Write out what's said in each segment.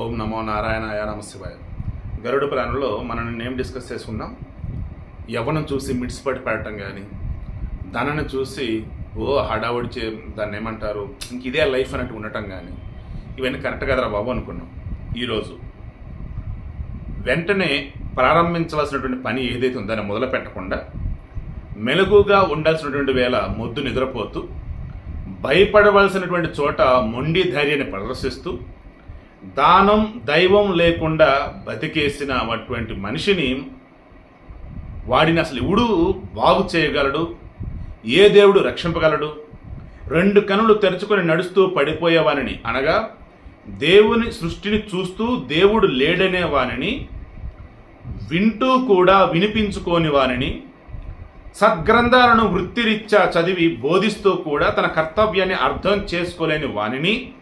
ఓం నమో నారాయణాయ నమ శివాయ గరుడ ప్లాన్లో మనం నేమ్ డిస్కస్ చేసుకున్నాం. యవ్వనం చూసి మిడిసిపడి పడటం కానీ ధనను చూసి ఓ హడావుడి చే దాన్ని ఏమంటారు ఇంక ఇదే లైఫ్ అన్నట్టు ఉండటం కానీ ఇవన్నీ కరెక్ట్ కదరా బాబు అనుకున్నాం. ఈరోజు వెంటనే ప్రారంభించవలసినటువంటి పని ఏదైతే ఉందో దాన్ని మొదలు పెట్టకుండా మెలకుగా ఉండాల్సినటువంటి వేళ మొద్దు నిద్రపోతూ భయపడవలసినటువంటి చోట మొండి ధైర్యాన్ని ప్రదర్శిస్తూ దానం దైవం లేకుండా బతికేసిన అటువంటి మనిషిని వాడిని అసలు ఎవడు బాగు చేయగలడు? ఏ దేవుడు రక్షింపగలడు? రెండు కనులు తెరుచుకొని నడుస్తూ పడిపోయేవానిని అనగా దేవుని సృష్టిని చూస్తూ దేవుడు లేడనే వానిని వింటూ కూడా వినిపించుకోని వానిని సద్గ్రంథాలను వృత్తిరీత్యా చదివి బోధిస్తూ కూడా తన కర్తవ్యాన్ని అర్థం చేసుకోలేని వానిని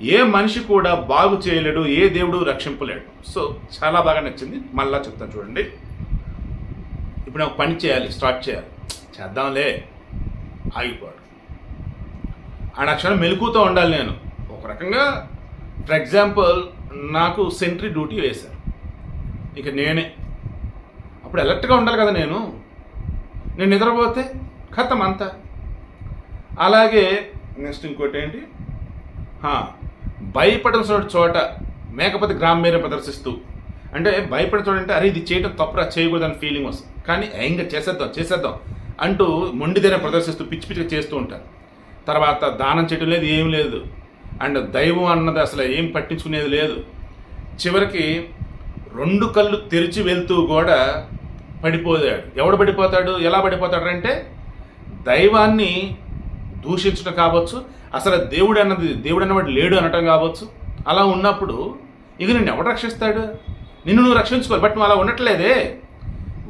ఏ మనిషి కూడా బాగు చేయలేడు ఏ దేవుడు రక్షింపలేడు. సో చాలా బాగా నచ్చింది. మళ్ళా చెప్తాను చూడండి. ఇప్పుడు నాకు పని చేయాలి స్టార్ట్ చేయాలి. చేద్దాంలే. ఆగిపోడు ఆ క్షణం మెలుకుతూ ఉండాలి నేను. ఒక రకంగా ఫర్ ఎగ్జాంపుల్ నాకు సెంట్రీ డ్యూటీ వేశారు. ఇక నేనే. అప్పుడు ఎలర్ట్గా ఉండాలి కదా నేను. నేను నిద్రపోతే ఖతం అంతా. అలాగే నెక్స్ట్ ఇంకోటి ఏంటి? హా, భయపడాల్సిన చోట మేకపోతే గ్రామీణ ప్రదర్శిస్తూ అంటే భయపడే చోట అంటే అరే ఇది చేయడం తప్పురా చేయకూడదని ఫీలింగ్ వస్తుంది. కానీ ఇంకా చేసేద్దాం చేసేద్దాం అంటూ మొండిదైన ప్రదర్శిస్తూ పిచ్చి పిచ్చిగా చేస్తూ ఉంటారు. తర్వాత దానం చేయడం లేదు ఏం లేదు. అండ్ దైవం అన్నది అసలు ఏం పట్టించుకునేది లేదు. చివరికి రెండు కళ్ళు తెరిచి వెళ్తూ కూడా పడిపోయాడు. ఎవడు పడిపోతాడు? ఎలా పడిపోతాడు అంటే దైవాన్ని దూషించడం కావచ్చు అసలు దేవుడు అన్నది దేవుడు అన్నవాడు లేడు అనటం కావచ్చు. అలా ఉన్నప్పుడు ఇక నిన్ను ఎవడు రక్షిస్తాడు? నిన్ను నువ్వు రక్షించుకోవాలి బట్ నువ్వు అలా ఉండట్లేదే.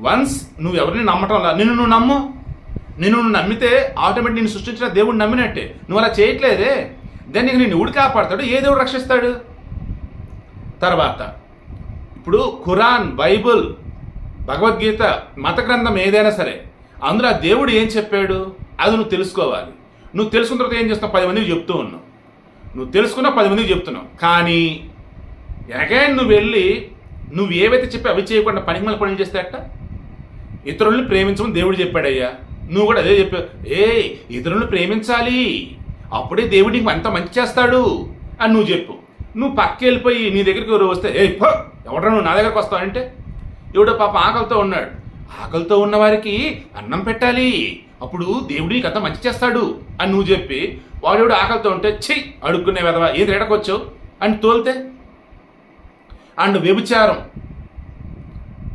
వన్స్ నువ్వు ఎవరిని నమ్మటం లా నిన్ను నువ్వు నమ్ము. నిన్ను నువ్వు నమ్మితే ఆటోమేటిక్ నేను సృష్టించిన దేవుడు నమ్మినట్టే. నువ్వు అలా చేయట్లేదే. దెన్ ఇక నేను ఎవడు కాపాడతాడు? ఏ దేవుడు రక్షిస్తాడు? తర్వాత ఇప్పుడు ఖురాన్ బైబుల్ భగవద్గీత మత గ్రంథం ఏదైనా సరే అందులో ఆ దేవుడు ఏం చెప్పాడు? అది నువ్వు తెలుసుకోవాలి. నువ్వు తెలుసుకున్న తర్వాత ఏం చేస్తావు పది మందికి చెప్తూ ఉన్నావు. నువ్వు తెలుసుకున్నా పది మందికి చెప్తున్నావు. కానీ అగైన్ నువ్వు వెళ్ళి నువ్వు ఏవైతే చెప్పి అవి చేయకుండా పనికి మళ్ళీ పనులు చేస్తే అట్ట ఇతరుల్ని ప్రేమించమని దేవుడు చెప్పాడయ్యా. నువ్వు కూడా అదే చెప్పావు. ఏ ఇతరులను ప్రేమించాలి. అప్పుడే దేవుడు నీకు అంత మంచి చేస్తాడు అని నువ్వు చెప్పు. నువ్వు పక్క వెళ్ళిపోయి నీ దగ్గరికి ఎవరు వస్తే ఏ పో ఎవడరా నువ్వు నా దగ్గరకు వస్తావంటే ఎవడో పాప ఆకలితో ఉన్నాడు. ఆకలితో ఉన్న వారికి అన్నం పెట్టాలి. అప్పుడు దేవుడు నీకు అంత మంచి చేస్తాడు అని నువ్వు చెప్పి వాడు ఆకలితో ఉంటే చెయ్యి అడుక్కునే వెదవా ఏది ఎడకొచ్చావు అని తోలితే అండ్ వ్యభిచారం.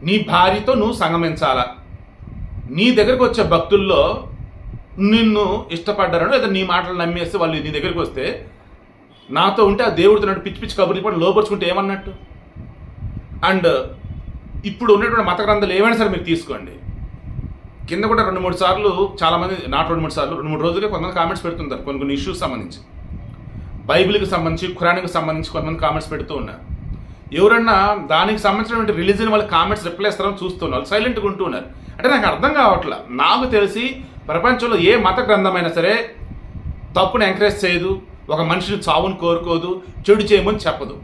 నీ భార్యతో నువ్వు సంగమించాలా? నీ దగ్గరకు వచ్చే భక్తుల్లో నిన్ను ఇష్టపడ్డారనో లేదా నీ మాటలు నమ్మేస్తే వాళ్ళు నీ దగ్గరికి వస్తే నాతో ఉంటే ఆ దేవుడితో నన్ను పిచ్చి పిచ్చి కబుర్లు పడి లోపరుచుకుంటే ఏమన్నట్టు? అండ్ ఇప్పుడు ఉన్నటువంటి మత గ్రంథాలు ఏమైనా సరే మీరు తీసుకోండి. కింద కూడా రెండు మూడు సార్లు చాలామంది నాట్ రెండు మూడు సార్లు రెండు మూడు రోజులే కొంతమంది కామెంట్స్ పెడుతుంటారు కొన్ని కొన్ని ఇష్యూస్ సంబంధించి. బైబిల్కి సంబంధించి ఖురాన్కి సంబంధించి కొంతమంది కామెంట్స్ పెడుతూ ఉన్నారు. ఎవరన్నా దానికి సంబంధించినటువంటి రిలీజన్ వాళ్ళు కామెంట్స్ రిప్లై ఇస్తారని చూస్తున్నారు సైలెంట్గా ఉంటూ ఉన్నారు. అంటే నాకు అర్థం కావట్లా. నాకు తెలిసి ప్రపంచంలో ఏ మత గ్రంథమైనా సరే తప్పును ఎంకరేజ్ చేయదు ఒక మనిషిని చావును కోరుకోదు చెడు చేయమని చెప్పదు.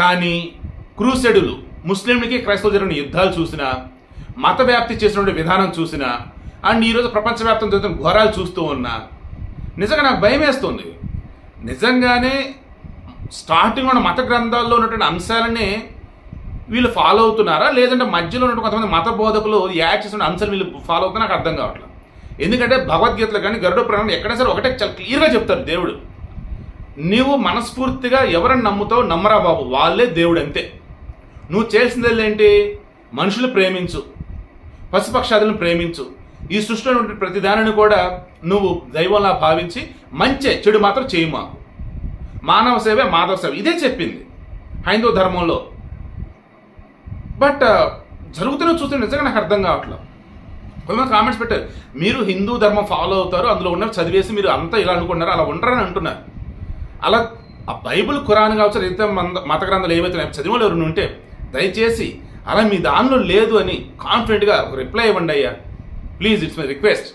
కానీ క్రూసెడులు ముస్లింలకి క్రైస్తవులు జరిగిన యుద్ధాలు చూసినా మత వ్యాప్తి చేసినటువంటి విధానం చూసినా అండ్ ఈరోజు ప్రపంచవ్యాప్తం జరుగుతున్న ఘోరాలు చూస్తూ ఉన్నా నిజంగా నాకు భయం వేస్తుంది. నిజంగానే స్టార్టింగ్ ఉన్న మత గ్రంథాల్లో ఉన్నటువంటి అంశాలనే వీళ్ళు ఫాలో అవుతున్నారా? లేదంటే మధ్యలో ఉన్నటువంటి కొంతమంది మత బోధకులు యాడ్ చేసిన అంశాలు వీళ్ళు ఫాలో అవుతున్నా నాకు అర్థం కావట్లేదు. ఎందుకంటే భగవద్గీతలో కానీ గరుడ ప్రాణం ఎక్కడైనా సరే ఒకటే చాలా క్లియర్గా చెప్తారు దేవుడు. నీవు మనస్ఫూర్తిగా ఎవరిని నమ్ముతావు నమ్మరా బాబు వాళ్ళే దేవుడు అంతే. నువ్వు చేసింది ఏంటి మనుషులు ప్రేమించు. పశుపక్షాదులను ప్రేమించు. ఈ సృష్టిలో ఉన్నటువంటి ప్రతి దానిని కూడా నువ్వు దైవంలా భావించి మంచి చెడు మాత్రం చేయి మాకు. మానవ సేవే మాధవ సేవ. ఇదే చెప్పింది హైందవ ధర్మంలో. బట్ జరుగుతున్న చూస్తే నిజంగా నాకు అర్థం కావట్లేదు కొంతమంది కామెంట్స్ పెట్టారు మీరు హిందూ ధర్మం ఫాలో అవుతారు అందులో ఉన్నారు చదివేసి మీరు అంతా ఇలా అనుకుంటున్నారు అలా ఉండరని అంటున్నారు. అలా ఆ బైబిల్ ఖురాన్ కావచ్చు ఇతర మంద మత గ్రంథాలు ఏవైతే ఉన్నాయో చదివిన ఎవరు ఉంటే దయచేసి అలా మీ దానిలో లేదు అని కాన్ఫిడెంట్గా ఒక రిప్లై ఇవ్వండి అయ్యా. Please it's my request